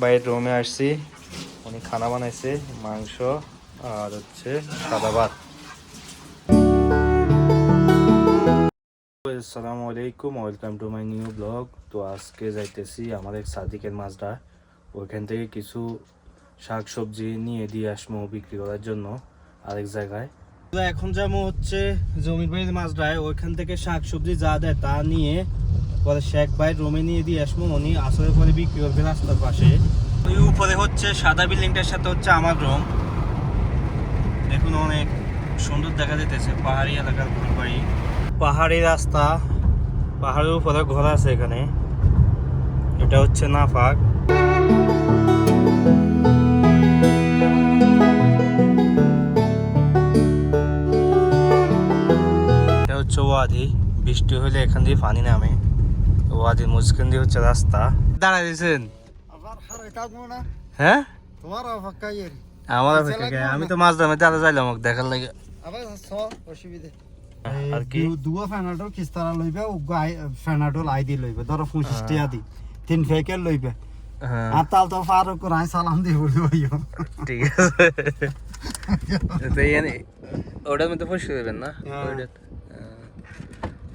বাইরের রুমে আসছি। উনি খানা বানাইছে, মাংস আর হচ্ছে সাদা ভাত। আসসালামু আলাইকুম welcome to my new blog তো আজকে যাইতেছি আমার এক সাদিকের মাছটা ওইখান থেকে কিছু শাক সবজি নিয়ে দিয়ে আসব বিক্রি করার জন্য আরেক জায়গায়। এখন যাব হচ্ছে জমির বাড়ির মাছটায় ওইখান থেকে শাক সবজি যা দেয় তা নিয়ে পরে শেখ ভাই রুমে নিয়ে দিয়ে আসব, উনি আসলে পরে বিক্রি করবে রাস্তার পাশে। ওই উপরে হচ্ছে সাদা বিল্ডিংটার সাথে হচ্ছে আমার রুম। দেখুন অনেক সুন্দর দেখা যেতেছে পাহাড়ি এলাকার ঘর বাড়ি। পাহাড়ি রাস্তা, পাহাড়ের উপরে ঘর আছে এখানে। এটা হচ্ছে নাফাক এটা হচ্ছে ওয়াদি, বৃষ্টি হলে এখান দিয়ে পানি নামে। ওয়াদির মুজখান দিয়ে হচ্ছে রাস্তা। দাঁড়ায় দিয়েছেন হ্যাঁ? তোমার আমার অপেক্ষা আমি তো মাছ দামে দাঁড়া যাইলাম দেখার লাগে। আবার অসুবিধে। আর কি? দুয়া ফেনাডল কিস্তারা লইবে ও ফেনাডল আই দি লইবে। ধরো পঁচিশ হ্যাঁ। টিয়া দি তিন ফেকের লইবে। হ্যাঁ। আর তাল তো ফারুক রাই সালাম দি বলিও ঠিক আছে। তো এনে ওটার মধ্যে পরিষ্কার দেবেন না? হ্যাঁ। ওইটা-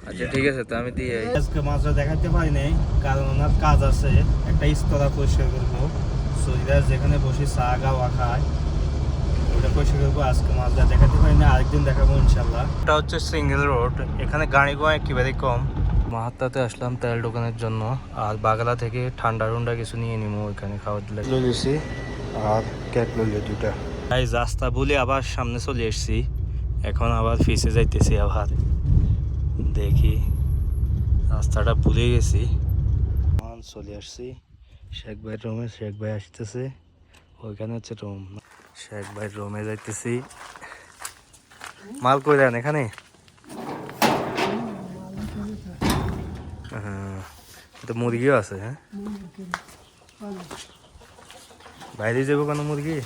আচ্ছা ঠিক আছে তো আমি দিয়ে আজকে মাছটা দেখাতে পারি নাই কারণ ওনার কাজ আছে একটা স্তরা পরিষ্কার করব। সৈরা যেখানে বসে চা গাওয়া খায় ওটা পরিষ্কার করব। আজকে মাছটা দেখাতে পারি না আরেকদিন দেখাবো ইনশাল্লাহ এটা হচ্ছে সিঙ্গেল রোড এখানে গাড়ি গোয়া একেবারে কম। মাহাত্তাতে আসলাম তেল দোকানের জন্য আর বাগলা থেকে ঠান্ডা টুন্ডা কিছু নিয়ে নিবো ওইখানে খাওয়ার দিলে আর কেক লইলে দুটা এই রাস্তা বলে আবার সামনে চলে এসেছি এখন আবার ফিসে যাইতেছি আবার। দেখি, রাস্তাটা ভুলে গেছি। চলে আসছি। শেখ ভাইয়ের রুমে, শেখ ভাই আসতেছে। ওইখানে হচ্ছে রুম। শেখ ভাইয়ের রুমে যাইতেছি। মাল কই দেন এখানে? হ্যাঁ মুরগিও আছে হ্যাঁ? বাইরে যাব কেন মুরগি?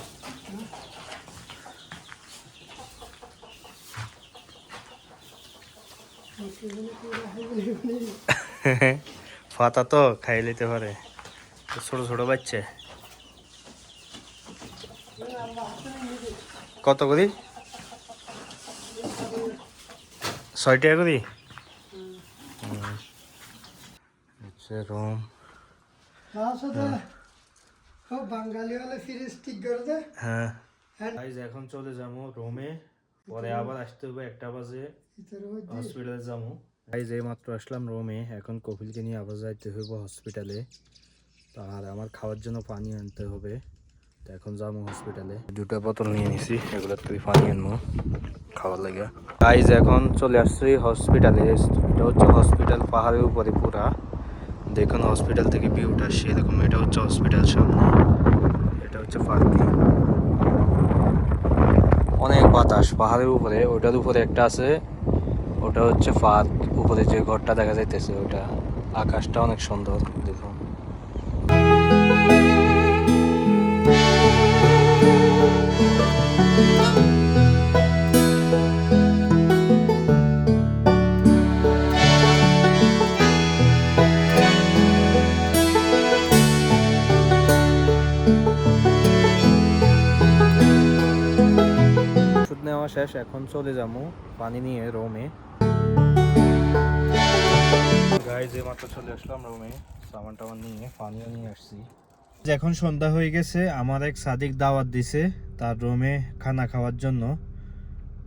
ফাতা তো খাই নিতে পারে। ছোট ছোট বাচ্চা। কত করি ছয় টাকা করি রুম। বাঙালি হলে ফিরিস ঠিক করে দে। হ্যাঁ। হ্যাঁ। এখন চলে যাব রুমে। পরে আবার আসতে হবে একটা বাজে হসপিটালে যাব। এই মাত্র আসলাম রুমে। এখন কপিলকে নিয়ে আবার যাইতে হইব হসপিটালে। আর আমার খাওয়ার জন্য পানি আনতে হবে। তো এখন যাব হসপিটালে। দুটো বোতল নিয়ে নিছি। এগুলো তুই পানি আনব খাওয়ার লাগে। গাইজ এখন চলে আসছি হসপিটালে। এটা হচ্ছে হসপিটাল পাহাড়ের উপরে পুরা। দেখুন হসপিটাল থেকে ভিউটা সেরকম এটা হচ্ছে হসপিটাল সামনে। এটা হচ্ছে পার্কিং। অনেক বাতাস, পাহাড়ের উপরে ওটার উপরে একটা আছে, ওটা হচ্ছে ফাঁদ, উপরে যে ঘরটা দেখা যাইতেছে, ওটা আকাশটা অনেক সুন্দর, দেখুন। শেষ, এখন চলে যাব পানি নিয়ে রোমে। গাই মাত্র চলে আসলাম রোমে সামান টামান নিয়ে পানিও নিয়ে আসছি। এখন সন্ধ্যা হয়ে গেছে, আমার এক সাদিক দাওয়াত দিছে তার রুমে খানা খাওয়ার জন্য।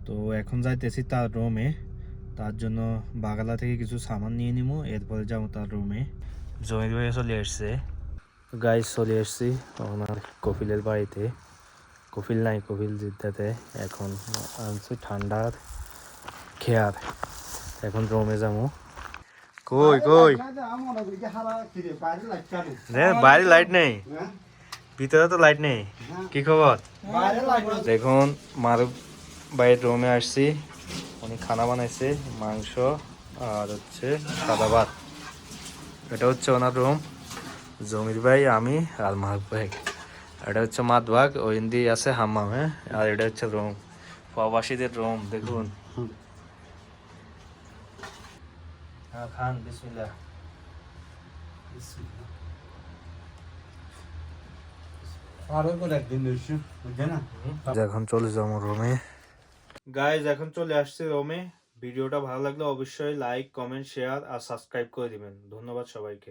তো এখন যাইতেছি তার রুমে, তার জন্য বাগালা থেকে কিছু সামান নিয়ে নিব এরপরে যাব তার রুমে। জমির ভাইয়ে চলে আসছে। গাই চলে আসছি ওনার কপিলের বাড়িতে। কপিল নাই কপিল জিদ্দাতে এখন আনছি ঠান্ডার খেয়ার এখন রোমে যাব কই কই? বাইরে লাইট রে বাইরে লাইট নেই। হ্যাঁ? ভিতরে তো লাইট নেই। কি খবর? দেখুন মার বাইরের রুমে আসছি। উনি খানা বানাইছে মাংস আর হচ্ছে সাদা ভাত। এটা হচ্ছে ওনার রুম জমির ভাই আমি আর মাহবুব ভাই। এটা হচ্ছে মাতবাগ ওই দিয়ে আছে হাম্মামে আর এটা হচ্ছে রুম। প্রবাসীদের রুম দেখুন। হ্যাঁ খান বিসমিল্লাহ। এখন চলে যাব রোমে। গাইজ এখন চলে আসছে রোমে। ভিডিওটা ভালো লাগলে অবশ্যই লাইক কমেন্ট শেয়ার আর সাবস্ক্রাইব করে দিবেন। ধন্যবাদ সবাইকে।